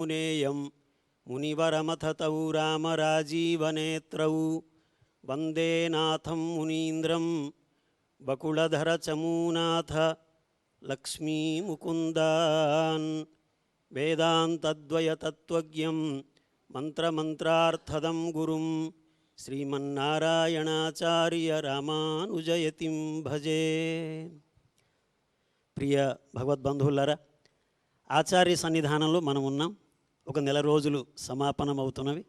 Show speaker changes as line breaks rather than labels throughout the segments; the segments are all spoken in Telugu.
మునేయం మునివరమథతౌ రామరాజీవనేత్రౌ వందేనాథం మునీంద్రం బకుళధరచమూనాథ లక్ష్మీముకుందాన్ వేదాంతద్వయతత్వజ్ఞం మంత్రమంత్రార్థదం గురుం శ్రీమన్నారాయణాచార్య రామానుజయతిం భజే ప్రియ భగవద్బంధువులరా ఆచార్య సన్నిధానంలో మనం ఉన్నాం ఒక నెల రోజులు సమాపనం అవుతున్నవి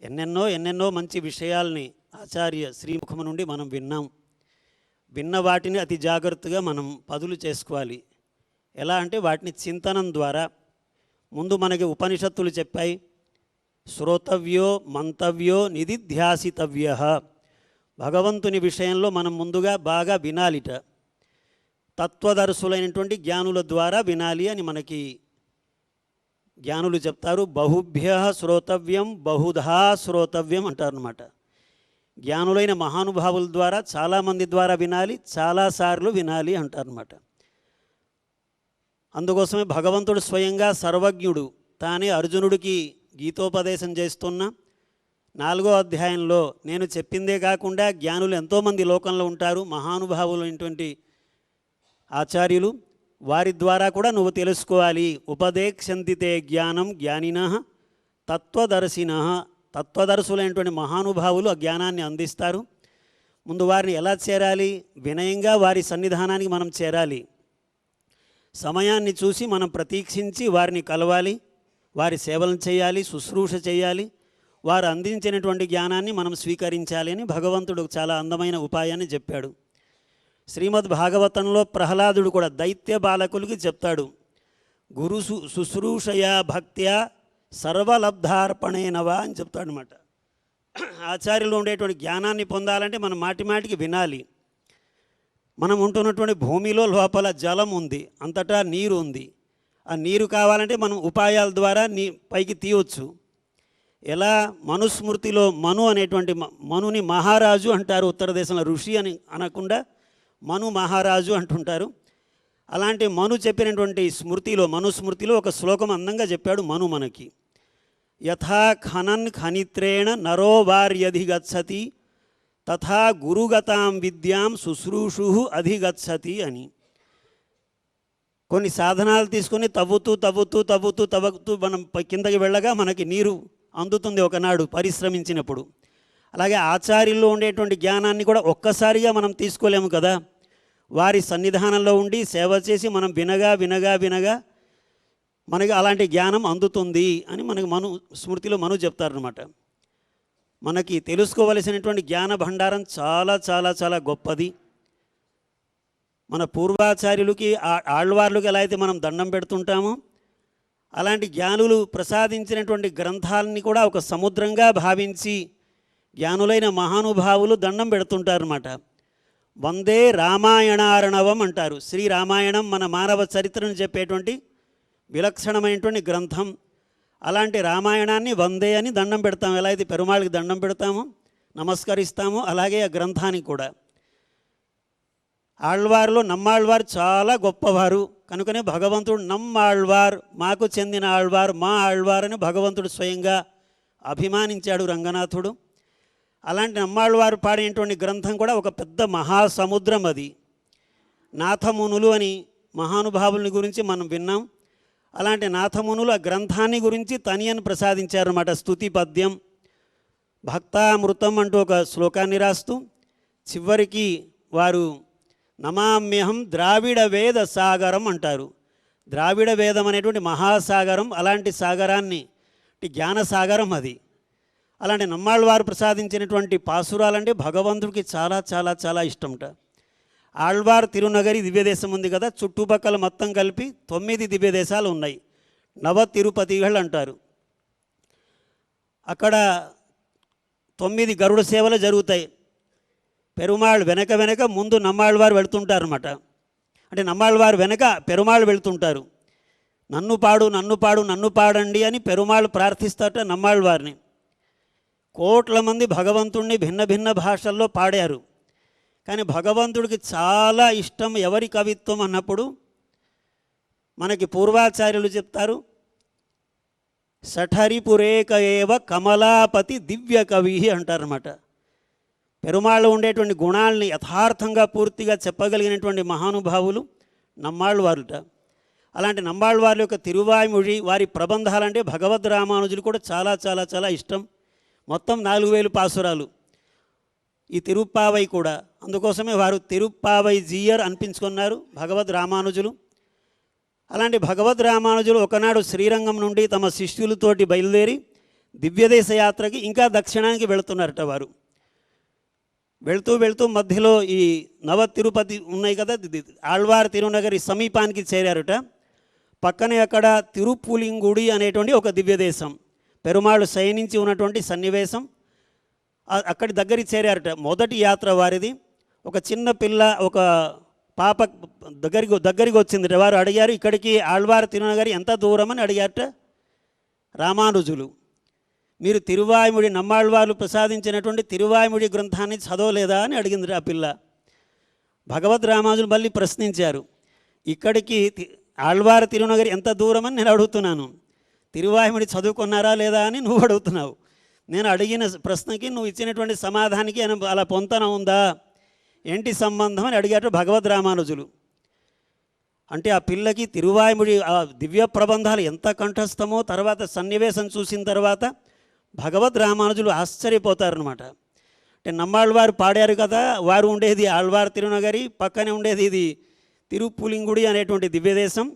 ఎన్నెన్నో ఎన్నెన్నో మంచి విషయాల్ని ఆచార్య శ్రీముఖము నుండి మనం విన్నాం. విన్న వాటిని అతి జాగ్రత్తగా మనం పదులు చేసుకోవాలి. ఎలా అంటే వాటిని చింతనం ద్వారా ముందు మనకి ఉపనిషత్తులు చెప్పాయి. శ్రోతవ్యో మంతవ్యో నిధిధ్యాసితవ్య. భగవంతుని విషయంలో మనం ముందుగా బాగా వినాలిట. తత్వదర్శులైనటువంటి జ్ఞానుల ద్వారా వినాలి అని మనకి జ్ఞానులు చెప్తారు బహుభ్య శ్రోతవ్యం బహుధా శ్రోతవ్యం అంటారనమాట జ్ఞానులైన మహానుభావుల ద్వారా చాలామంది ద్వారా వినాలి చాలాసార్లు వినాలి అంటారనమాట అందుకోసమే భగవంతుడు స్వయంగా సర్వజ్ఞుడు తానే అర్జునుడికి గీతోపదేశం చేస్తున్న. నాలుగో అధ్యాయంలో నేను చెప్పిందే కాకుండా జ్ఞానులు ఎంతోమంది లోకంలో ఉంటారు మహానుభావులు అయినటువంటి ఆచార్యులు వారి ద్వారా కూడా నువ్వు తెలుసుకోవాలి. ఉపదేక్షంతితే జ్ఞానం జ్ఞానిన తత్వదర్శిన తత్వదర్శులైనటువంటి మహానుభావులు ఆ జ్ఞానాన్ని అందిస్తారు. ముందు వారిని ఎలా చేరాలి? వినయంగా వారి సన్నిధానానికి మనం చేరాలి. సమయాన్ని చూసి మనం ప్రతీక్షించి వారిని కలవాలి. వారి సేవలను చేయాలి శుశ్రూష చేయాలి. వారు అందించినటువంటి జ్ఞానాన్ని మనం స్వీకరించాలి అని భగవంతుడు చాలా అందమైన ఉపాయాన్ని చెప్పాడు. శ్రీమద్ భాగవతంలో ప్రహ్లాదుడు కూడా దైత్య బాలకులకి చెప్తాడు గురు సు శుశ్రూషయా భక్త్యా సర్వలబ్ధార్పణేనవా అని చెప్తాడు అనమాట ఆచార్యులు ఉండేటువంటి జ్ఞానాన్ని పొందాలంటే మనం మాటిమాటికి వినాలి. మనం ఉంటున్నటువంటి భూమిలో లోపల జలం ఉంది అంతటా నీరు ఉంది. ఆ నీరు కావాలంటే మనం ఉపాయాల ద్వారా నీ పైకి తీయవచ్చు ఎలా మనుస్మృతిలో మను అనేటువంటి మనుని మహారాజు అంటారు ఉత్తర దేశంలో ఋషి అని అనకుండా మను మహారాజు అంటుంటారు. అలాంటి మను చెప్పినటువంటి స్మృతిలో మనుస్మృతిలో ఒక శ్లోకం అందంగా చెప్పాడు మను మనకి. యథా ఖనన్ ఖనిత్రేణ నరో వార్యధిగచ్చతి తథా గురుగతాం విద్యాం శుశ్రూషు అధిగచ్చతి అని. కొన్ని సాధనాలు తీసుకొని తవ్వుతూ తవ్వుతూ తవ్వుతూ తవ్వుతూ మనం కిందకి వెళ్ళగా మనకి నీరు అందుతుంది ఒకనాడు పరిశ్రమించినప్పుడు. అలాగే ఆచార్యుల్లో ఉండేటువంటి జ్ఞానాన్ని కూడా ఒక్కసారిగా మనం తీసుకోలేము కదా. వారి సన్నిధానంలో ఉండి సేవ చేసి మనం వినగా వినగా వినగా మనకి అలాంటి జ్ఞానం అందుతుంది అని మనకి మను స్మృతిలో మను చెప్తారనమాట మనకి తెలుసుకోవలసినటువంటి జ్ఞాన భండారం చాలా చాలా చాలా గొప్పది. మన పూర్వాచార్యులకి ఆ- ఆళ్వార్లకి ఎలా అయితే మనం దండం పెడుతుంటామో అలాంటి జ్ఞానులు ప్రసాదించినటువంటి గ్రంథాలని కూడా ఒక సముద్రంగా భావించి జ్ఞానులైన మహానుభావులు దండం పెడుతుంటారన్నమాట. వందే రామాయణారణవం అంటారు. శ్రీ రామాయణం మన మానవ చరిత్రను చెప్పేటువంటి విలక్షణమైనటువంటి గ్రంథం. అలాంటి రామాయణాన్ని వందే అని దండం పెడతాం ఎలా అయితే పెరుమాళికి దండం పెడతామో నమస్కరిస్తామో అలాగే ఆ గ్రంథానికి కూడా. ఆళ్వార్లో నమ్మాళ్వారు చాలా గొప్పవారు. కనుకనే భగవంతుడు నమ్మాళ్వార్ మాకు చెందిన ఆళ్వార్ మా ఆళ్వార్ అని భగవంతుడు స్వయంగా అభిమానించాడు రంగనాథుడు. అలాంటి అమ్మాళ్ళవారు పాడినటువంటి గ్రంథం కూడా ఒక పెద్ద మహాసముద్రం అది. నాథమునులు అని మహానుభావులని గురించి మనం విన్నాం. అలాంటి నాథమునులు ఆ గ్రంథాన్ని గురించి తనియను ప్రసాదించారన్నమాట. స్తుతి పద్యం భక్తామృతం అంటూ ఒక శ్లోకాన్ని రాస్తూ చివరికి వారు నమామ్యహం ద్రావిడ వేద సాగరం అంటారు. ద్రావిడ వేదం అనేటువంటి మహాసాగరం అలాంటి సాగరాన్ని జ్ఞానసాగరం అది. అలాంటి నమ్మాళ్ళవారు ప్రసాదించినటువంటి పాసురాలంటే భగవంతుడికి చాలా చాలా చాలా ఇష్టంట. ఆళ్వార్ తిరునగరి దివ్యదేశం ఉంది కదా చుట్టుపక్కల మొత్తం కలిపి తొమ్మిది దివ్యదేశాలు ఉన్నాయి. నవ తిరుపతిగళ్ళు అంటారు. అక్కడ తొమ్మిది గరుడ సేవలు జరుగుతాయి. పెరుమాళ్ వెనక వెనక ముందు నమ్మాళ్ళవారు వెళ్తుంటారు అనమాట అంటే నమ్మాళ్ళవారు వెనక పెరుమాళ్ళు వెళ్తుంటారు. నన్ను పాడు నన్ను పాడు నన్ను పాడండి అని పెరుమాళ్ళు ప్రార్థిస్తారట నమ్మాళ్ళవారిని కోట్ల మంది భగవంతుణ్ణి భిన్న భిన్న భాషల్లో పాడారు. కానీ భగవంతుడికి చాలా ఇష్టం ఎవరి కవిత్వం అన్నప్పుడు మనకి పూర్వాచార్యులు చెప్తారు సఠరిపురేక ఏవ కమలాపతి దివ్య కవి అంటారన్నమాట. పెరుమాళ్ళు ఉండేటువంటి గుణాలని యథార్థంగా పూర్తిగా చెప్పగలిగినటువంటి మహానుభావులు నమ్మాళ్ళు వారుట అలాంటి నమ్మాళ్ళు వారి యొక్క తిరువాయిముడి వారి ప్రబంధాలంటే భగవద్ రామానుజులు కూడా చాలా చాలా చాలా ఇష్టం. మొత్తం నాలుగు వేలు పాసురాలు. ఈ తిరుప్పావై కూడా అందుకోసమే వారు తిరుప్పావై జీయర్ అనిపించుకున్నారు భగవద్ రామానుజులు. అలాంటి భగవద్ రామానుజులు ఒకనాడు శ్రీరంగం నుండి తమ శిష్యులతోటి బయలుదేరి దివ్యదేశ యాత్రకి ఇంకా దక్షిణానికి వెళుతున్నారట వారు. వెళ్తూ వెళ్తూ మధ్యలో ఈ నవ తిరుపతి ఉన్నాయి కదా ఆళ్వార్ తిరునగరి సమీపానికి చేరారుట. పక్కనే అక్కడ తిరుపులింగుడి అనేటువంటి ఒక దివ్యదేశం. పెరుమాళ్ళు శయనించి ఉన్నటువంటి సన్నివేశం అక్కడి దగ్గరికి చేరారట. మొదటి యాత్ర వారిది. ఒక చిన్న పిల్ల ఒక పాప దగ్గరికి దగ్గరికి వచ్చింది వారు అడిగారు ఇక్కడికి ఆళ్వారు తిరునగరి ఎంత దూరం అని అడిగారట రామానుజులు. మీరు తిరువాయుముడి నమ్మాళ్వార్లు ప్రసాదించినటువంటి తిరువాయుముడి గ్రంథాన్ని చదవలేదా? అని అడిగింది ఆ పిల్ల. భగవద్ రామానుజులు మళ్ళీ ప్రశ్నించారు. ఇక్కడికి తి- తిరునగరి ఎంత దూరం అని నేను అడుగుతున్నాను. తిరువాయుముడి చదువుకున్నారా లేదా అని నువ్వు అడుగుతున్నావు. నేను అడిగిన ప్రశ్నకి నువ్వు ఇచ్చినటువంటి సమాధానికి ఏమైనా అలా పొంతన ఉందా? ఏంటి సంబంధం అని అడిగారు భగవద్ రామానుజులు. అంటే ఆ పిల్లకి తిరువాయుముడి ఆ దివ్య ప్రబంధాలు ఎంత కంఠస్థమో తర్వాత సన్నివేశం చూసిన తర్వాత భగవద్ రామానుజులు ఆశ్చర్యపోతారనమాట అంటే నమ్మాళ్ళవారు పాడారు కదా వారు ఉండేది ఆళ్వారు తిరునగరి పక్కనే ఉండేది ఇది తిరుపులింగుడి అనేటువంటి దివ్యదేశం.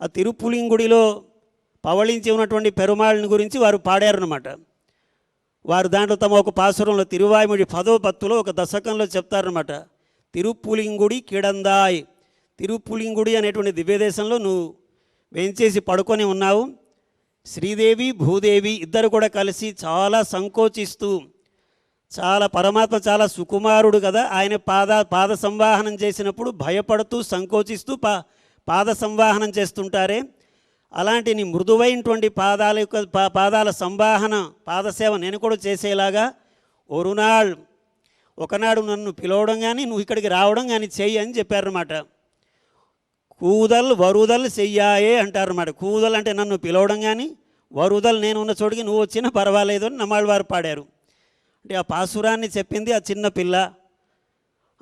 ఆ తిరుపులింగుడిలో పవళించి ఉన్నటువంటి పెరుమాళ్ళని గురించి వారు పాడారనమాట వారు దాంట్లో తమ ఒక పాసురంలో తిరువాయిముడి పదో పత్తులో ఒక దశకంలో చెప్తారనమాట తిరుపులింగుడి కిడందాయ్ తిరుపులింగుడి అనేటువంటి దివ్యదేశంలో నువ్వు వేంచేసి పడుకొని ఉన్నావు. శ్రీదేవి భూదేవి ఇద్దరు కూడా కలిసి చాలా సంకోచిస్తూ చాలా పరమాత్మ చాలా సుకుమారుడు కదా ఆయన పాద పాద సంవాహనం చేసినప్పుడు భయపడుతూ సంకోచిస్తూ పా పాద సంవాహనం చేస్తుంటారే. అలాంటి నీ మృదువైనటువంటి పాదాల యొక్క పా పాదాల సంవాహన పాదసేవ నేను కూడా చేసేలాగా ఒరునాళ్ ఒకనాడు నన్ను పిలవడం కానీ నువ్వు ఇక్కడికి రావడం కానీ చెయ్యి అని చెప్పారన్నమాట. కూదల్ వరుదల్ చెయ్యాయే అంటారన్నమాట. కూదల్ అంటే నన్ను పిలవడం కానీ వరుదల్ నేను ఉన్న చోటికి నువ్వు వచ్చినా పర్వాలేదు అని నమ్మాళ్ళవారు పాడారు. అంటే ఆ పాసురాన్ని చెప్పింది ఆ చిన్న పిల్ల.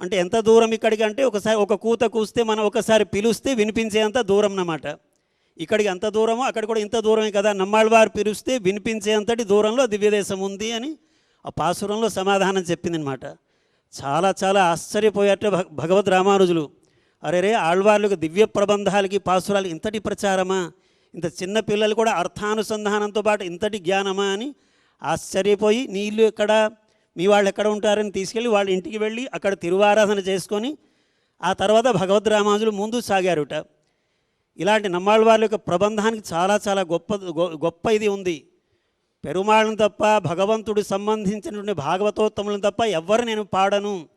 అంటే ఎంత దూరం ఇక్కడికి అంటే ఒకసారి ఒక కూత కూస్తే మనం ఒకసారి పిలుస్తే వినిపించేంత దూరం అన్నమాట. ఇక్కడికి అంత దూరమో అక్కడ కూడా ఇంత దూరమే కదా. నమ్మాళ్ళవారు పిలిస్తే వినిపించేంతటి దూరంలో దివ్యదేశం ఉంది అని ఆ పాసురంలో సమాధానం చెప్పిందనమాట చాలా చాలా ఆశ్చర్యపోయారట భగ భగవద్ రామానుజులు. అరే రే ఆళ్వార్లకు దివ్య ప్రబంధాలకి పాసురాలు ఇంతటి ప్రచారమా? ఇంత చిన్న పిల్లలు కూడా అర్థానుసంధానంతో పాటు ఇంతటి జ్ఞానమా అని ఆశ్చర్యపోయి నీళ్ళు ఎక్కడ? మీ వాళ్ళు ఎక్కడ ఉంటారని తీసుకెళ్ళి వాళ్ళ ఇంటికి వెళ్ళి అక్కడ తిరువారాధన చేసుకొని ఆ తర్వాత భగవద్ రామానుజులు ముందు సాగారుట. ఇలాంటి నమ్మాళ్ళ యొక్క ప్రబంధానికి చాలా చాలా గొప్ప గొ- గొప్ప ఇది ఉంది. పెరుమాళ్ళను తప్ప భగవంతుడు సంబంధించినటువంటి భాగవతోత్తములను తప్ప ఎవ్వరు నేను పాడను.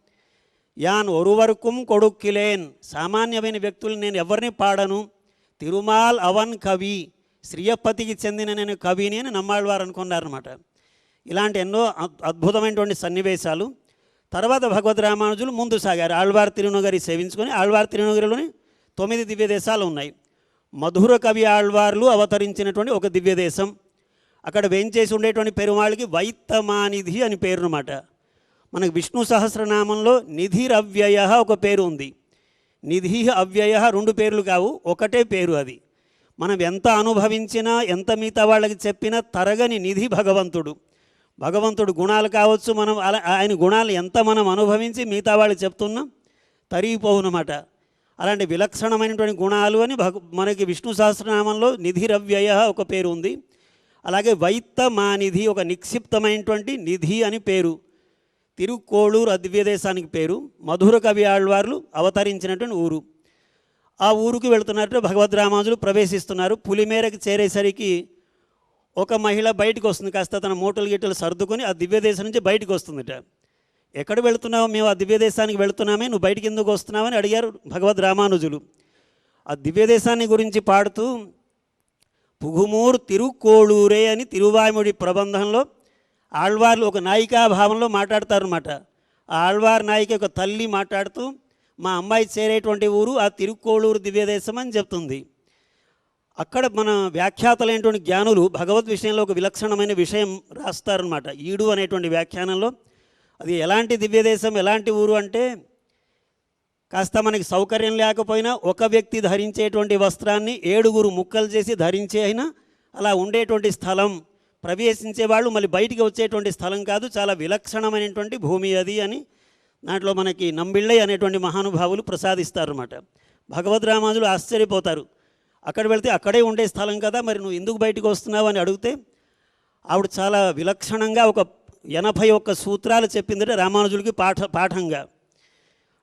యాన్ ఒరువరకుం కొడుక్కిలేన్. సామాన్యమైన వ్యక్తులు నేను ఎవరిని పాడను. తిరుమాల్ అవన్ కవి. శ్రీయపతికి చెందిన నేను కవిని అని నమ్మాళ్ళవారు అనుకున్నారనమాట ఇలాంటి ఎన్నో అద్భుతమైనటువంటి సన్నివేశాలు. తర్వాత భగవద్ రామానుజులు ముందు సాగారు ఆళ్వార్ తిరునగరి సేవించుకొని ఆళ్వార్ తిరునగరిలోని తొమ్మిది దివ్య దేశాలు ఉన్నాయి. మధుర కవి ఆళ్వార్లు అవతరించినటువంటి ఒక దివ్య దేశం అక్కడ వేంచేసి ఉండేటువంటి పెరుమాళికి వైత్తమానిధి అని పేరు మనకు విష్ణు సహస్రనామంలో నిధిరవ్యయ ఒక పేరు ఉంది. నిధి అవ్యయ రెండు పేర్లు కావు ఒకటే పేరు అది. మనం ఎంత అనుభవించినా ఎంత మిగతా వాళ్ళకి చెప్పినా తరగని నిధి భగవంతుడు. భగవంతుడు గుణాలు కావచ్చు మనం అలా ఆయన గుణాలు ఎంత మనం అనుభవించి మిగతా వాళ్ళు చెప్తున్నాం తరిగిపోవునమాట అలాంటి విలక్షణమైనటువంటి గుణాలు అని భగ మనకి విష్ణు సహస్రనామంలో నిధిరవ్యయ ఒక పేరు ఉంది. అలాగే వైత్తమానిధి ఒక నిక్షిప్తమైనటువంటి నిధి అని పేరు. తిరుక్కోళూరు అద్వ్యదేశానికి పేరు. మధుర కవి ఆళ్వార్లు అవతరించినటువంటి ఊరు. ఆ ఊరుకు వెళుతున్నట్టు భగవద్ రామానుజులు ప్రవేశిస్తున్నారు. పులిమేరకు చేరేసరికి ఒక మహిళ బయటకు వస్తుంది కాస్త తన మూటలు గిట్టలు సర్దుకొని ఆ దివ్యదేశం నుంచి బయటకు వస్తుందిట ఎక్కడ వెళుతున్నావు? మేము ఆ దివ్యదేశానికి వెళుతున్నామే నువ్వు బయటికి ఎందుకు వస్తున్నావని అడిగారు భగవద్ రామానుజులు. ఆ దివ్యదేశాన్ని గురించి పాడుతూ పుగుమూరు తిరుకోళూరే అని తిరువాయుముడి ప్రబంధంలో ఆళ్వార్లు ఒక నాయికా భావంలో ఆ ఆళ్వార్ నాయిక ఒక తల్లి మాట్లాడుతూ మా అమ్మాయి చేరేటువంటి ఊరు ఆ తిరుక్కోళూరు దివ్యదేశం అని చెప్తుంది. అక్కడ మన వ్యాఖ్యాతలైనటువంటి జ్ఞానులు భగవద్ విషయంలో ఒక విలక్షణమైన విషయం రాస్తారనమాట ఈడు అనేటువంటి వ్యాఖ్యానంలో అది ఎలాంటి దివ్యదేశం ఎలాంటి ఊరు అంటే కాస్త మనకి సౌకర్యం లేకపోయినా ఒక వ్యక్తి ధరించేటువంటి వస్త్రాన్ని ఏడుగురు ముక్కలు చేసి ధరించే అయినా అలా ఉండేటువంటి స్థలం ప్రవేశించే వాళ్ళు మళ్ళీ బయటికి వచ్చేటువంటి స్థలం కాదు చాలా విలక్షణమైనటువంటి భూమి అది అని దాంట్లో మనకి నంబిళ్ళై అనేటువంటి మహానుభావులు ప్రసాదిస్తారన్నమాట. భగవద్ రామాజులు ఆశ్చర్యపోతారు. అక్కడ వెళ్తే అక్కడే ఉండే స్థలం కదా మరి నువ్వు ఎందుకు బయటకు వస్తున్నావు అని అడిగితే ఆవిడ చాలా విలక్షణంగా ఒక ఎనభై ఒక్క సూత్రాలు చెప్పిందంటే రామానుజుడికి పాఠ పాఠంగా.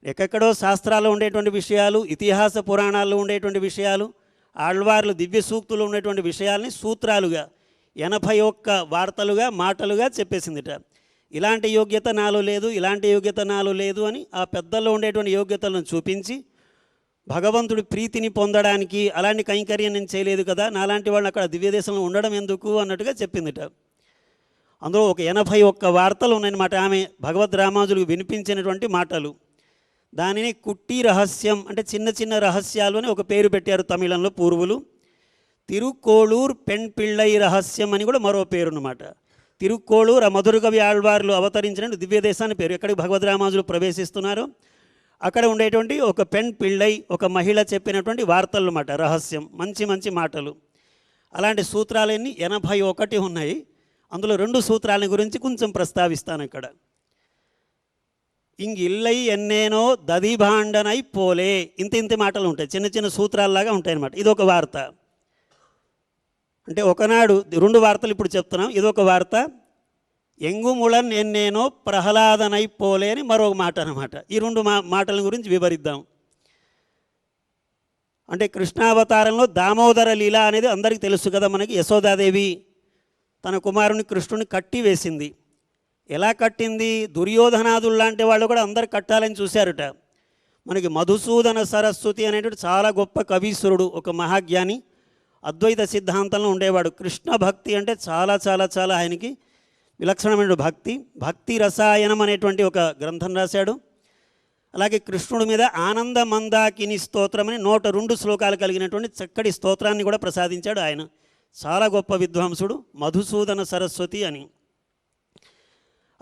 ఎక్కడెక్కడో శాస్త్రాల్లో ఉండేటువంటి విషయాలు ఇతిహాస పురాణాల్లో ఉండేటువంటి విషయాలు ఆళ్వార్లు దివ్య సూక్తులు ఉండేటువంటి విషయాల్ని సూత్రాలుగా ఎనభై ఒక్క వార్తలుగా మాటలుగా చెప్పేసిందిట. ఇలాంటి యోగ్యత నాలో లేదు ఇలాంటి యోగ్యత నాలో లేదు అని ఆ పెద్దల్లో ఉండేటువంటి యోగ్యతలను చూపించి భగవంతుడి ప్రీతిని పొందడానికి అలాంటి కైంకర్యం నేను చేయలేదు కదా నాలాంటి వాళ్ళు అక్కడ దివ్యదేశంలో ఉండడం ఎందుకు అన్నట్టుగా చెప్పిందిట. అందులో ఒక ఎనభై ఒక్క వార్తలు ఉన్నాయన్నమాట. ఆమె భగవద్ రామానుజులకు వినిపించినటువంటి మాటలు. దానిని కుట్టి రహస్యం అంటే చిన్న చిన్న రహస్యాలు అని ఒక పేరు పెట్టారు తమిళంలో పూర్వులు. తిరుక్కోళూర్ పెన్ పిళ్ళై రహస్యం అని కూడా మరో పేరు అనమాట తిరుక్కోళూర్ ఆ మధురకవి ఆళ్వార్లు అవతరించిన దివ్యదేశాన్ని పేరు. ఎక్కడికి భగవద్ రామానుజులు ప్రవేశిస్తున్నారో అక్కడ ఉండేటువంటి ఒక పెన్ పిళ్ళై ఒక మహిళ చెప్పినటువంటి వార్తలు అన్నమాట. రహస్యం మంచి మంచి మాటలు. అలాంటి సూత్రాలన్నీ ఎనభై ఒకటి ఉన్నాయి. అందులో రెండు సూత్రాల గురించి కొంచెం ప్రస్తావిస్తాను ఇక్కడ. ఇంగిల్లై ఎన్నేనో దదిభాండనై పోలే ఇంత ఇంత మాటలు ఉంటాయి. చిన్న చిన్న సూత్రాల్లాగా ఉంటాయన్నమాట. ఇది ఒక వార్త. అంటే ఒకనాడు రెండు వార్తలు ఇప్పుడు చెప్తున్నాం. ఇదొక వార్త. ఎంగుముళన్ ఎన్నేనో ప్రహ్లాదనై పోలే అని మరొక మాట అనమాట ఈ రెండు మా మాటల గురించి వివరిద్దాం. అంటే కృష్ణావతారంలో దామోదర లీల అనేది అందరికీ తెలుసు కదా మనకి. యశోదాదేవి తన కుమారుని కృష్ణుని కట్టి వేసింది. ఎలా కట్టింది? దుర్యోధనాదులు లాంటి వాళ్ళు కూడా అందరు కట్టాలని చూశారట. మనకి మధుసూదన సరస్వతి అనేటువంటి చాలా గొప్ప కవీశ్వరుడు ఒక మహాజ్ఞాని అద్వైత సిద్ధాంతంలో ఉండేవాడు. కృష్ణ భక్తి అంటే చాలా చాలా చాలా ఆయనకి విలక్షణమైన భక్తి. భక్తి రసాయనం అనేటువంటి ఒక గ్రంథం రాశాడు. అలాగే కృష్ణుడి మీద ఆనంద మందాకిని స్తోత్రం అని నూట రెండు శ్లోకాలు కలిగినటువంటి చక్కటి స్తోత్రాన్ని కూడా ప్రసాదించాడు ఆయన. చాలా గొప్ప విద్వాంసుడు మధుసూదన సరస్వతి అని.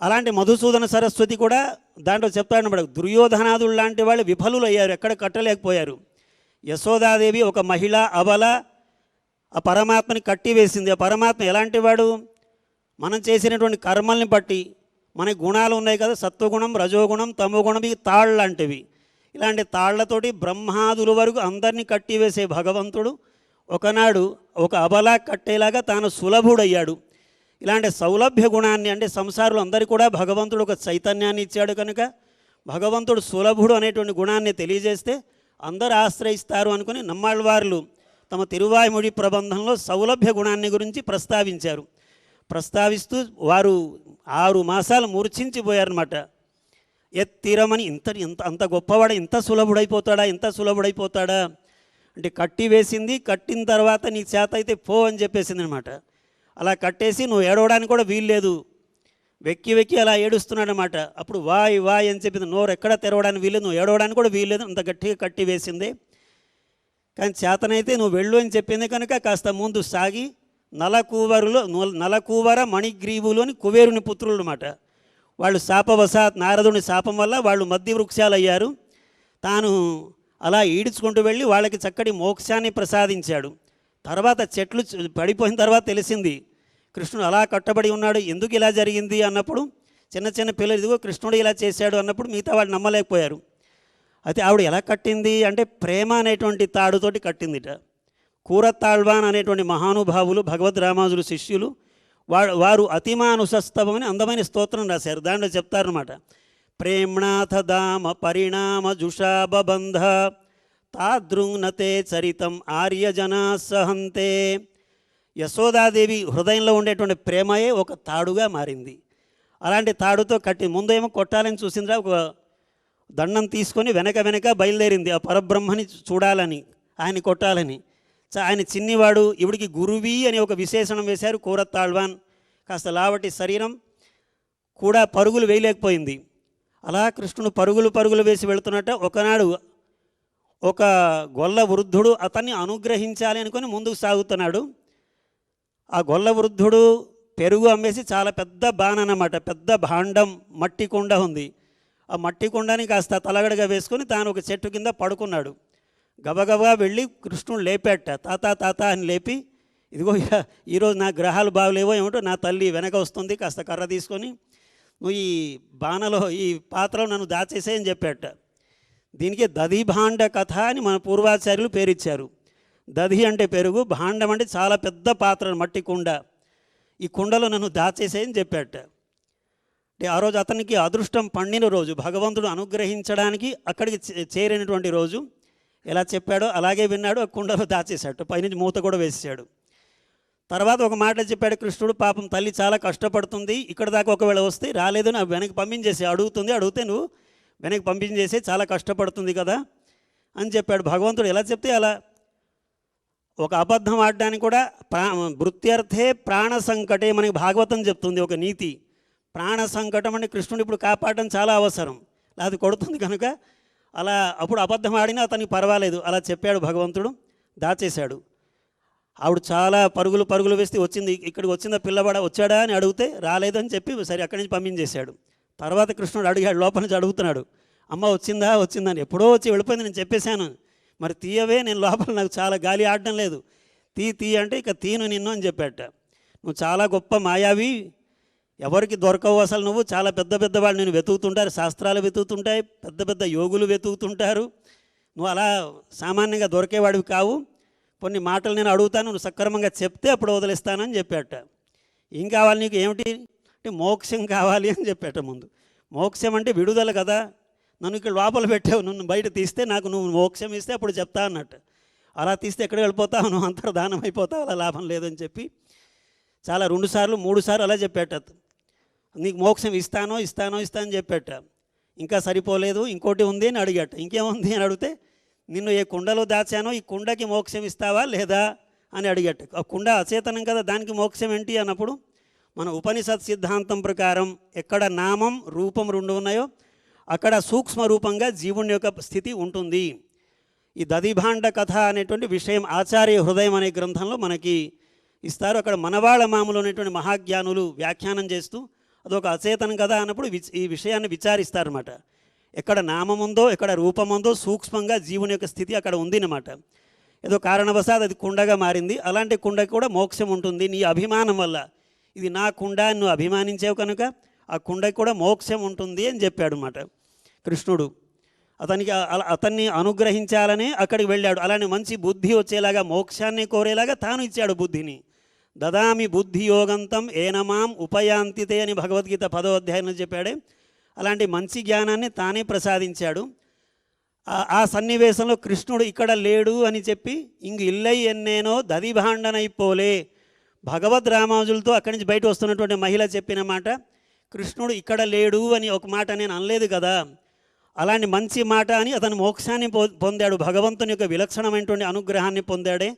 అలాంటి మధుసూదన సరస్వతి కూడా దాంట్లో చెప్తాడు దుర్యోధనాదులు లాంటి వాళ్ళు విఫలులు అయ్యారు ఎక్కడ కట్టలేకపోయారు. యశోదాదేవి ఒక మహిళ అబల ఆ పరమాత్మని కట్టివేసింది. ఆ పరమాత్మ ఎలాంటి వాడు? మనం చేసినటువంటి కర్మల్ని బట్టి. మన గుణాలు ఉన్నాయి కదా సత్వగుణం రజోగుణం తమోగుణం ఇవి తాళ్ళు లాంటివి. ఇలాంటి తాళ్ళతోటి బ్రహ్మాదుల వరకు అందరినీ కట్టివేసే భగవంతుడు ఒకనాడు ఒక అబలా కట్టేలాగా తాను సులభుడయ్యాడు. ఇలాంటి సౌలభ్య గుణాన్ని అంటే సంసారులు అందరికీ కూడా భగవంతుడు ఒక చైతన్యాన్ని ఇచ్చాడు కనుక భగవంతుడు సులభుడు అనేటువంటి గుణాన్ని తెలియజేస్తే అందరు ఆశ్రయిస్తారు అనుకుని నమ్మాళ్ళవార్లు తమ తిరువాయిముడి ప్రబంధంలో సౌలభ్య గుణాన్ని గురించి ప్రస్తావించారు. ప్రస్తావిస్తూ వారు ఆరు మాసాలు మూర్ఛించిపోయారనమాట ఎత్తిరమని ఇంత ఇంత అంత గొప్పవాడు ఇంత సులభుడైపోతాడా ఇంత సులభుడైపోతాడా? అంటే కట్టి వేసింది కట్టిన తర్వాత నీ చేత అయితే పో అని చెప్పేసింది అనమాట అలా కట్టేసి నువ్వు ఏడవడానికి కూడా వీల్లేదు వెక్కి వెక్కి అలా ఏడుస్తున్నాడు అనమాట అప్పుడు వాయ్ వాయ్ అని చెప్పింది నోరు ఎక్కడ తెరవడానికి వీల్లేదు నువ్వు ఏడవడానికి కూడా వీల్లేదు అంత గట్టిగా కట్టి వేసింది. కానీ చేతనైతే నువ్వు వెళ్ళు అని చెప్పింది కనుక కాస్త ముందు సాగి నలకూవరులో నలకూవర మణిగ్రీవులు అని కుబేరుని పుత్రులు అనమాట వాళ్ళు శాపవశాత్ నారదుని శాపం వల్ల వాళ్ళు మధ్య వృక్షాలు అయ్యారు తాను అలా ఈడ్చుకుంటూ వెళ్ళి వాళ్ళకి చక్కటి మోక్షాన్ని ప్రసాదించాడు. తర్వాత చెట్లు పడిపోయిన తర్వాత తెలిసింది కృష్ణుడు అలా కట్టబడి ఉన్నాడు ఎందుకు ఇలా జరిగింది? అన్నప్పుడు చిన్న చిన్న పిల్లలు ఇదిగో కృష్ణుడు ఇలా చేశాడు అన్నప్పుడు మిగతా వాళ్ళు నమ్మలేకపోయారు. అయితే ఆవిడ ఎలా కట్టింది? అంటే ప్రేమ అనేటువంటి తాడుతోటి కట్టిందిట. కూరతాళ్వాన్ అనేటువంటి మహానుభావులు భగవద్ రామాజులు శిష్యులు వా- వారు అతిమానుసస్తవం అని అందమైన స్తోత్రం రాశారు. దాంట్లో చెప్తారనమాట ప్రేమ్నాథ దామ పరిణామ జుషాబంధ తాదృంగ్నతే చరితం ఆర్యజనా సహంతే యశోదాదేవి హృదయంలో ఉండేటువంటి ప్రేమయే ఒక తాడుగా మారింది. అలాంటి తాడుతో కట్టి ముందేమో కొట్టాలని చూసిందిరా ఒక దండం తీసుకొని వెనక వెనక బయలుదేరింది. ఆ పరబ్రహ్మని చూడాలని ఆయన కొట్టాలని. ఆయన చిన్నివాడు ఇవిడికి గురువి అని ఒక విశేషణం వేశారు కూరత్తాళ్వాన్. కాస్త లావటి శరీరం కూడా పరుగులు వేయలేకపోయింది. అలా కృష్ణుడు పరుగులు పరుగులు వేసి వెళుతున్నట్ట ఒకనాడు ఒక గొల్ల వృద్ధుడు అతన్ని అనుగ్రహించాలి అనుకుని ముందుకు సాగుతున్నాడు. ఆ గొల్ల వృద్ధుడు పెరుగు అమ్మేసి చాలా పెద్ద బాణ అన్నమాట పెద్ద భాండం మట్టి కుండ ఉంది. ఆ మట్టి కుండని కాస్త తలగడగా వేసుకొని తాను ఒక చెట్టు కింద పడుకున్నాడు. గబగబా వెళ్ళి కృష్ణుడు లేపాట తాత తాత అని లేపి ఇదిగో ఈరోజు నా గ్రహాలు బాగలేవో ఏమిటో నా తల్లి వెనక వస్తుంది కాస్త కర్ర తీసుకొని నువ్వు ఈ బాణలో ఈ పాత్రలో నన్ను దాచేసేయని చెప్పాట. దీనికి దధి భాండ కథ అని మన పూర్వాచార్యులు పేరిచ్చారు. దధి అంటే పెరుగు భాండం అంటే చాలా పెద్ద పాత్ర మట్టి కుండ. ఈ కుండలో నన్ను దాచేసేయని చెప్పాట. అంటే ఆ రోజు అతనికి అదృష్టం పండిన రోజు భగవంతుడు అనుగ్రహించడానికి అక్కడికి చే- చేరినటువంటి రోజు. ఎలా చెప్పాడో అలాగే విన్నాడు ఆ కుండలో దాచేశాడు. పైనుంచి మూత కూడా వేసాడు తర్వాత ఒక మాట చెప్పాడు కృష్ణుడు పాపం తల్లి చాలా కష్టపడుతుంది. ఇక్కడ దాకా ఒకవేళ వస్తే రాలేదు నా వెనక్కి పంపించేసి. అడుగుతుంది అడిగితే నువ్వు వెనక్కి పంపించేసి చాలా కష్టపడుతుంది కదా. అని చెప్పాడు. భగవంతుడు ఎలా చెప్తే అలా. ఒక అబద్ధం ఆడడానికి కూడా ప్రా వృత్త్యర్థే ప్రాణ సంకటే మనకి భాగవతం చెప్తుంది ఒక నీతి. ప్రాణ సంకటం అంటే కృష్ణుడు ఇప్పుడు కాపాడడం చాలా అవసరం. అది కొడుతుంది కనుక అలా అప్పుడు అబద్ధం ఆడినా అతనికి పర్వాలేదు. అలా చెప్పాడు భగవంతుడు దాచేశాడు. ఆవిడ చాలా పరుగులు పరుగులు వేస్తే వచ్చింది ఇక్కడికి వచ్చిందా పిల్లవాడ వచ్చాడా అని అడిగితే రాలేదని చెప్పి సరే అక్కడి నుంచి పంపించేశాడు. తర్వాత కృష్ణుడు అడిగాడు లోపల నుంచి అడుగుతున్నాడు అమ్మ వచ్చిందా వచ్చిందని ఎప్పుడో వచ్చి వెళ్ళిపోయింది నేను చెప్పేశాను. మరి తీయవే నేను లోపల నాకు చాలా గాలి ఆడడం లేదు. తీ తీ అంటే ఇక తీను నిన్ను అని చెప్పాట. నువ్వు చాలా గొప్ప మాయావి ఎవరికి దొరకవు అసలు నువ్వు. చాలా పెద్ద పెద్ద వాళ్ళు నేను వెతుకుతుంటారు శాస్త్రాలు వెతుకుతుంటాయి పెద్ద పెద్ద యోగులు వెతుకుతుంటారు. నువ్వు అలా సామాన్యంగా దొరికేవాడివి కావు. కొన్ని మాటలు నేను అడుగుతాను నువ్వు సక్రమంగా చెప్తే అప్పుడు వదిలేస్తానని చెప్పాట. ఏం కావాలి నీకు? ఏమిటి? అంటే మోక్షం కావాలి అని చెప్పాట ముందు. మోక్షం అంటే విడుదల కదా. నన్ను ఇక్కడ లోపల పెట్టావు నన్ను బయట తీస్తే నాకు నువ్వు మోక్షం ఇస్తే అప్పుడు చెప్తా అన్నట్టు. అలా తీస్తే ఎక్కడికి వెళ్ళిపోతావు? నువ్వు అంతర్ధానం అయిపోతావు అలా లాభం లేదని చెప్పి చాలా రెండు సార్లు మూడు సార్లు అలా చెప్పాట. నీకు మోక్షం ఇస్తానో ఇస్తానో ఇస్తానని అని చెప్పాట. ఇంకా సరిపోలేదు ఇంకోటి ఉంది అని అడిగాట. ఇంకేముంది అని అడిగితే నిన్ను ఏ కుండలో దాచానో ఈ కుండకి మోక్షం ఇస్తావా లేదా అని అడిగట్టు. ఆ కుండ అచేతనం కదా దానికి మోక్షం ఏంటి అన్నప్పుడు మన ఉపనిషత్ సిద్ధాంతం ప్రకారం ఎక్కడ నామం రూపం రెండు ఉన్నాయో అక్కడ సూక్ష్మ రూపంగా జీవుని యొక్క స్థితి ఉంటుంది. ఈ దదిభాండ కథ అనేటువంటి విషయం ఆచార్య హృదయం అనే గ్రంథంలో మనకి ఇస్తారు. అక్కడ మనవాళ్ళ మామూలు అనేటువంటి మహాజ్ఞానులు వ్యాఖ్యానం చేస్తూ అదొక అచేతనం కదా అన్నప్పుడు ఈ విషయాన్ని విచారిస్తారన్నమాట. ఎక్కడ నామం ఉందో ఎక్కడ రూపం ఉందో సూక్ష్మంగా జీవుని యొక్క స్థితి అక్కడ ఉంది అన్నమాట ఏదో కారణవశాత్ అది కుండగా మారింది. అలాంటి కుండకి కూడా మోక్షం ఉంటుంది. నీ అభిమానం వల్ల. ఇది నా కుండ నువ్వు అభిమానించావు కనుక ఆ కుండకి కూడా మోక్షం ఉంటుంది అని చెప్పాడు అన్నమాట కృష్ణుడు అతనికి అతన్ని అనుగ్రహించాలని అక్కడికి వెళ్ళాడు. అలానే మంచి బుద్ధి వచ్చేలాగా మోక్షాన్ని కోరేలాగా తాను ఇచ్చాడు బుద్ధిని. దదామి బుద్ధి యోగంతం ఏనమాం ఉపయాంతితే అని భగవద్గీత పదో అధ్యాయంలో చెప్పాడే. అలాంటి మంచి జ్ఞానాన్ని తానే ప్రసాదించాడు. ఆ- సన్నివేశంలో కృష్ణుడు ఇక్కడ లేడు అని చెప్పి ఇంక ఇల్లై ఎన్నేనో దదిభాండనైపోలే భగవద్ రామానుజులతో అక్కడి నుంచి బయట వస్తున్నటువంటి మహిళ చెప్పిన మాట కృష్ణుడు ఇక్కడ లేడు అని ఒక మాట నేను అనలేదు కదా. అలాంటి మంచి మాట అని అతను మోక్షాన్ని పొందాడు. భగవంతుని యొక్క విలక్షణమైనటువంటి అనుగ్రహాన్ని పొందాడే.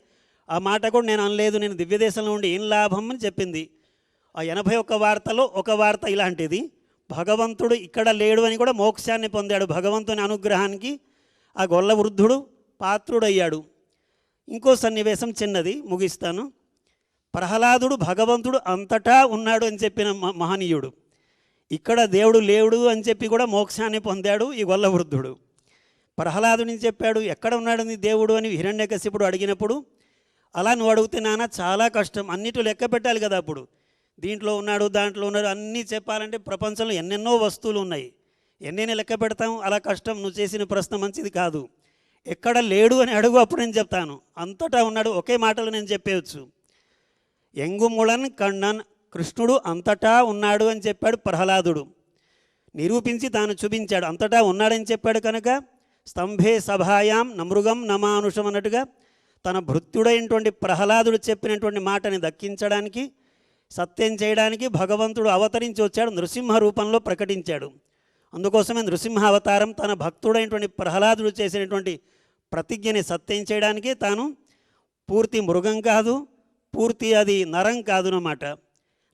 ఆ మాట కూడా నేను అనలేదు. నేను దివ్యదేశంలో ఉండి ఏం లాభం అని చెప్పింది. ఆ ఎనభై ఒక్క వార్తలో ఒక వార్త ఇలాంటిది. భగవంతుడు ఇక్కడ లేడు అని కూడా మోక్షాన్ని పొందాడు. భగవంతుని అనుగ్రహానికి ఆ గొల్ల వృద్ధుడు పాత్రుడయ్యాడు. ఇంకో సన్నివేశం చిన్నది ముగిస్తాను. ప్రహ్లాదుడు భగవంతుడు అంతటా ఉన్నాడు అని చెప్పిన మ- మహనీయుడు. ఇక్కడ దేవుడు లేవుడు అని చెప్పి కూడా మోక్షాన్ని పొందాడు ఈ గొల్ల వృద్ధుడు. ప్రహ్లాదుని చెప్పాడు ఎక్కడ ఉన్నాడు నీ దేవుడు? అని హిరణ్యకశిపుడు అడిగినప్పుడు అలా నువ్వు అడిగితే నాన్న చాలా కష్టం. అన్నిటి లెక్క పెట్టాలి కదా అప్పుడు. దీంట్లో ఉన్నాడు దాంట్లో ఉన్నాడు అన్నీ చెప్పాలంటే ప్రపంచంలో ఎన్నెన్నో వస్తువులు ఉన్నాయి ఎన్నెన్ని లెక్క పెడతాం అలా కష్టం నువ్వు చేసిన ప్రశ్న మంచిది కాదు. ఎక్కడ లేడు అని అడుగు అప్పుడు నేను చెప్తాను. అంతటా ఉన్నాడు ఒకే మాటలు నేను చెప్పేయచ్చు. ఎంగుముళన్ కన్నన్ కృష్ణుడు అంతటా ఉన్నాడు అని చెప్పాడు ప్రహ్లాదుడు. నిరూపించి తాను చూపించాడు అంతటా ఉన్నాడని చెప్పాడు కనుక స్తంభే సభాయాం నమృగం నమానుషం అన్నట్టుగా తన భృత్యుడైనటువంటి ప్రహ్లాదుడు చెప్పినటువంటి మాటని దక్కించడానికి సత్యం చేయడానికి భగవంతుడు అవతరించి వచ్చాడు నృసింహ రూపంలో ప్రకటించాడు. అందుకోసమే నృసింహ అవతారం తన భక్తుడైనటువంటి ప్రహ్లాదుడు చేసినటువంటి ప్రతిజ్ఞని సత్యం చేయడానికి తాను పూర్తి మృగం కాదు పూర్తి అది నరం కాదు అన్నమాట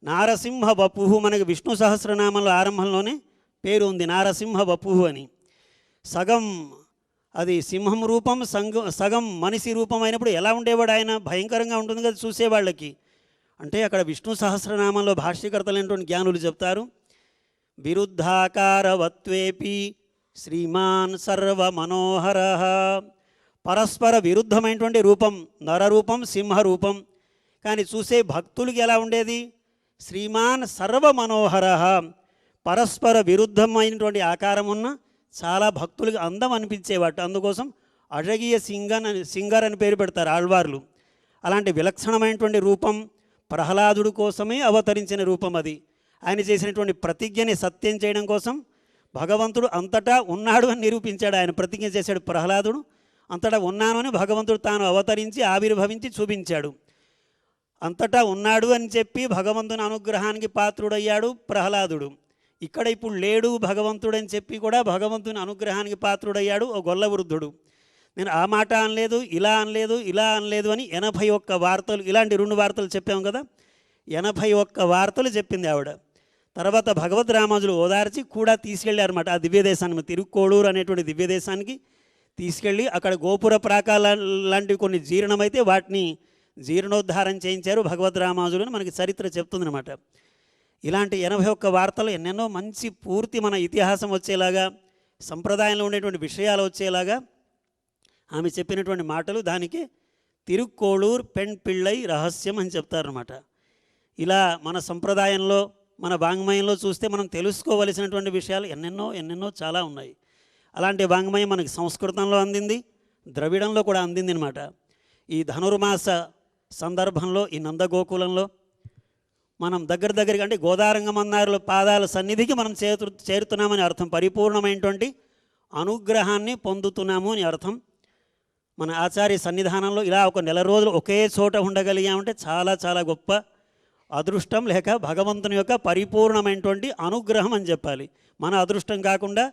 నారసింహ వపుహు మనకి విష్ణు సహస్రనామంలో ఆరంభంలోనే పేరు ఉంది నారసింహ వపుహు అని. సగం అది సింహం రూపం సంగ సగం మనిషి రూపం అయినప్పుడు ఎలా ఉండేవాడు ఆయన? భయంకరంగా ఉంటుంది కదా చూసేవాళ్ళకి. అంటే అక్కడ విష్ణు సహస్రనామంలో భాష్యకర్తలైనటువంటి జ్ఞానులు చెప్తారు విరుద్ధాకారవత్వేపి శ్రీమాన్ సర్వ మనోహర పరస్పర విరుద్ధమైనటువంటి రూపం నరరూపం సింహరూపం. కానీ చూసే భక్తులకి ఎలా ఉండేది? శ్రీమాన్ సర్వ మనోహర పరస్పర విరుద్ధమైనటువంటి ఆకారం ఉన్న చాలా భక్తులకు అందం అనిపించేవాట. అందుకోసం అడగీయ సింగన్ అని సింగర్ అని పేరు పెడతారు ఆళ్వార్లు. అలాంటి విలక్షణమైనటువంటి రూపం ప్రహ్లాదుడు కోసమే అవతరించిన రూపం అది. ఆయన చేసినటువంటి ప్రతిజ్ఞని సత్యం చేయడం కోసం భగవంతుడు అంతటా ఉన్నాడు అని నిరూపించాడు ఆయన. ప్రతిజ్ఞ చేశాడు ప్రహ్లాదుడు. అంతటా ఉన్నాను అని భగవంతుడు తాను అవతరించి ఆవిర్భవించి చూపించాడు. అంతటా ఉన్నాడు అని చెప్పి భగవంతుని అనుగ్రహానికి పాత్రుడయ్యాడు ప్రహ్లాదుడు. ఇక్కడ ఇప్పుడు లేడు భగవంతుడు అని చెప్పి కూడా భగవంతుని అనుగ్రహానికి పాత్రుడయ్యాడు ఓ గొల్ల వృద్ధుడు. నేను ఆ మాట అనలేదు ఇలా అనలేదు ఇలా అనలేదు అని ఎనభై ఒక్క వార్తలు ఇలాంటి రెండు వార్తలు చెప్పాము కదా. ఎనభై ఒక్క వార్తలు చెప్పింది ఆవిడ. తర్వాత భగవద్ రామాజులు ఓదార్చి కూడా తీసుకెళ్ళారన్నమాట ఆ దివ్యదేశాన్ని తిరుక్కోడూరు అనేటువంటి దివ్యదేశానికి తీసుకెళ్ళి అక్కడ గోపుర ప్రాకాల లాంటివి కొన్ని జీర్ణమైతే వాటిని జీర్ణోద్ధారం చేయించారు భగవద్ రామాజులు అని మనకి చరిత్ర చెప్తుందనమాట ఇలాంటి ఎనభై ఒక్క వార్తలు ఎన్నెన్నో మంచి పూర్తి మన ఇతిహాసం వచ్చేలాగా సంప్రదాయంలో ఉండేటువంటి విషయాలు వచ్చేలాగా ఆమె చెప్పినటువంటి మాటలు దానికి తిరుక్కోళూర్ పెణ్ పిళ్ళై రహస్యం అని చెప్తారనమాట ఇలా మన సంప్రదాయంలో మన వాంగ్మయంలో చూస్తే మనం తెలుసుకోవలసినటువంటి విషయాలు ఎన్నెన్నో ఎన్నెన్నో చాలా ఉన్నాయి. అలాంటి వాంగ్మయం మనకి సంస్కృతంలో అందింది ద్రవిడంలో కూడా అందింది అనమాట ఈ ధనుర్మాస సందర్భంలో ఈ నందగోకులంలో మనం దగ్గర దగ్గరికి అంటే గోదారంగమన్నారుల పాదాల సన్నిధికి మనం చేరు చేరుతున్నామని అర్థం పరిపూర్ణమైనటువంటి అనుగ్రహాన్ని పొందుతున్నాము అని అర్థం మన ఆచార్య సన్నిధానంలో ఇలా ఒక నెల రోజులు ఒకే చోట ఉండగలిగామంటే చాలా చాలా గొప్ప అదృష్టం లేక భగవంతుని యొక్క పరిపూర్ణమైనటువంటి అనుగ్రహం అని చెప్పాలి. మన అదృష్టం కాకుండా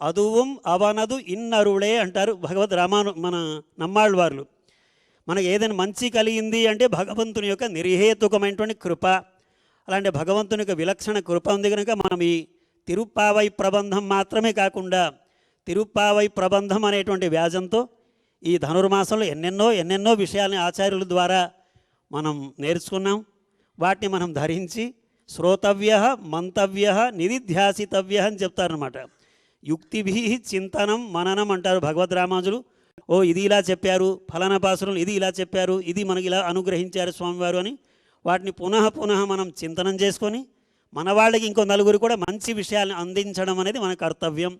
అదువం అవనదు ఇన్నరుడే అంటారు భగవద్ రామాను మన నమ్మాళ్ళు వారు. ఏదైనా మంచి కలిగింది అంటే భగవంతుని యొక్క నిర్హేతుకమైనటువంటి కృప. అలాంటి భగవంతుని యొక్క విలక్షణ కృప ఉంది కనుక మనం ఈ తిరుప్పావై ప్రబంధం మాత్రమే కాకుండా తిరుప్పావై ప్రబంధం అనేటువంటి వ్యాజంతో ఈ ధనుర్మాసంలో ఎన్నెన్నో ఎన్నెన్నో విషయాలని ఆచార్యుల ద్వారా మనం నేర్చుకున్నాం. వాటిని మనం ధరించి శ్రోతవ్య మంతవ్య నిధిధ్యాసితవ్య అని చెప్తారనమాట యుక్తిభి చింతనం మననం అంటారు భగవద్ రామాజులు ఓ ఇది ఇలా చెప్పారు ఫలానా ఇది ఇలా చెప్పారు ఇది మనకి ఇలా అనుగ్రహించారు స్వామివారు అని వాటిని పునః పునః మనం చింతనం చేసుకొని మన వాళ్ళకి ఇంకో నలుగురు కూడా మంచి విషయాలను అందించడం అనేది మన కర్తవ్యం.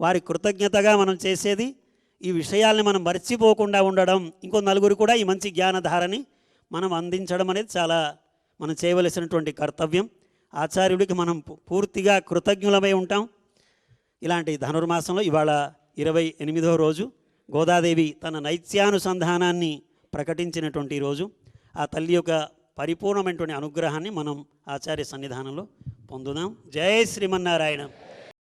వారి కృతజ్ఞతగా మనం చేసేది ఈ విషయాల్ని మనం మర్చిపోకుండా ఉండడం ఇంకో నలుగురు కూడా ఈ మంచి జ్ఞానధారని మనం అందించడం అనేది చాలా మనం చేయవలసినటువంటి కర్తవ్యం. ఆచార్యుడికి మనం పూర్తిగా కృతజ్ఞులమై ఉంటాం. ఇలాంటి ధనుర్మాసంలో ఇవాళ ఇరవై ఎనిమిదవ రోజు గోదాదేవి తన నైత్యానుసంధానాన్ని ప్రకటించినటువంటి రోజు. ఆ తల్లి యొక్క పరిపూర్ణమైనటువంటి అనుగ్రహాన్ని మనం ఆచార్య సన్నిధానంలో పొందుదాం. జై శ్రీమన్నారాయణ.